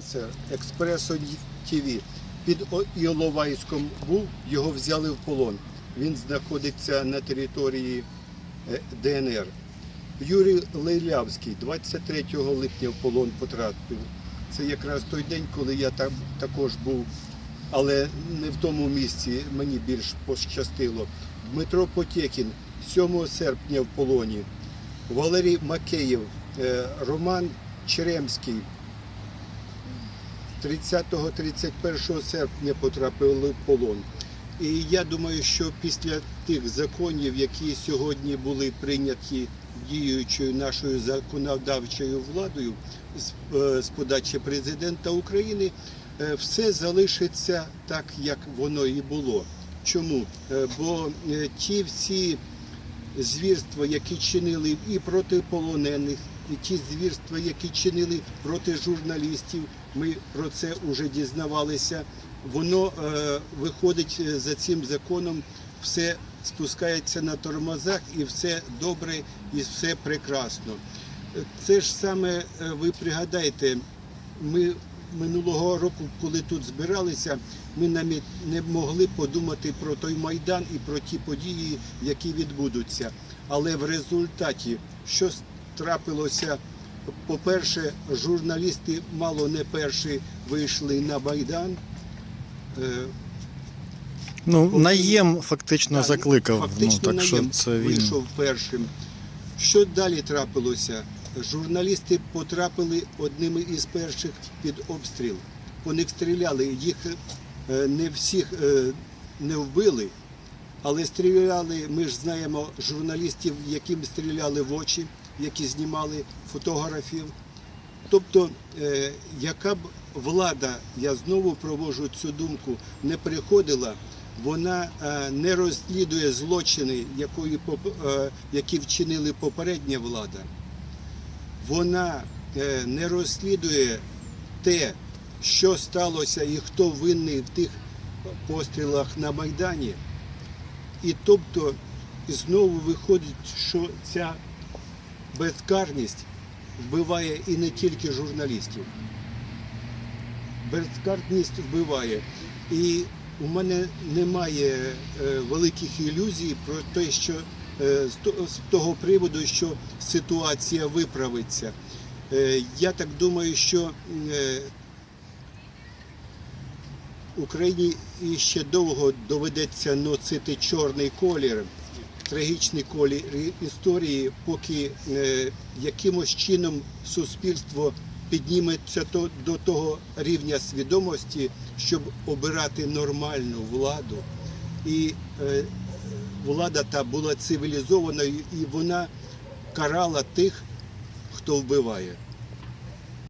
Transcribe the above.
Це Експресо ТВ. Під Іловайськом був, його взяли в полон. Він знаходиться на території е, ДНР. Юрій Лейлявський 23 липня в полон потрапив. Це якраз той день, коли я там також був, але не в тому місці, мені більш пощастило. Дмитро Потєкін 7 серпня в полоні. Валерій Макеєв, е, Роман Черемський 30-31 серпня потрапили в полон. І я думаю, що після тих законів, які сьогодні були прийняті діючою нашою законодавчою владою з, е, подачі президента України, е, все залишиться так, як воно і було. Чому? Е, Бо ті всі звірства, які чинили і проти полонених, і ті звірства, які чинили проти журналістів, ми про це вже дізнавалися. Воно е, виходить е, за цим законом, все спускається на тормозах і все добре, і все прекрасно. Це ж саме е, ви пригадайте, ми минулого року, коли тут збиралися, ми навіть не могли подумати про той майдан і про ті події, які відбудуться. Але в результаті, що трапилося, по-перше, журналісти мало не перші вийшли на майдан. Е, Ну, Поки- наєм фактично Так, закликав. Фактично ну, так що це він. вийшов першим. Що далі трапилося? Журналісти потрапили одними із перших під обстріл. По них стріляли. Їх е, не всіх е, не вбили, але стріляли. Ми ж знаємо журналістів, яким стріляли в очі, які знімали фотографів. Тобто, е, яка б влада, я знову проводжу цю думку, не приходила, вона е, не розслідує злочини, е, які вчинили попередня влада. Вона не розслідує те, що сталося і хто винний в тих пострілах на Майдані. І тобто знову виходить, що ця безкарність вбиває і не тільки журналістів. Безкарність вбиває. І у мене немає е, великих ілюзій про те, що е, з того приводу, що ситуація виправиться. Е, я так думаю, що Україні іще довго доведеться носити чорний колір, трагічний колір історії, поки е, якимось чином суспільство підніметься до того рівня свідомості, щоб обирати нормальну владу. І е, влада та була цивілізованою, і вона карала тих, хто вбиває.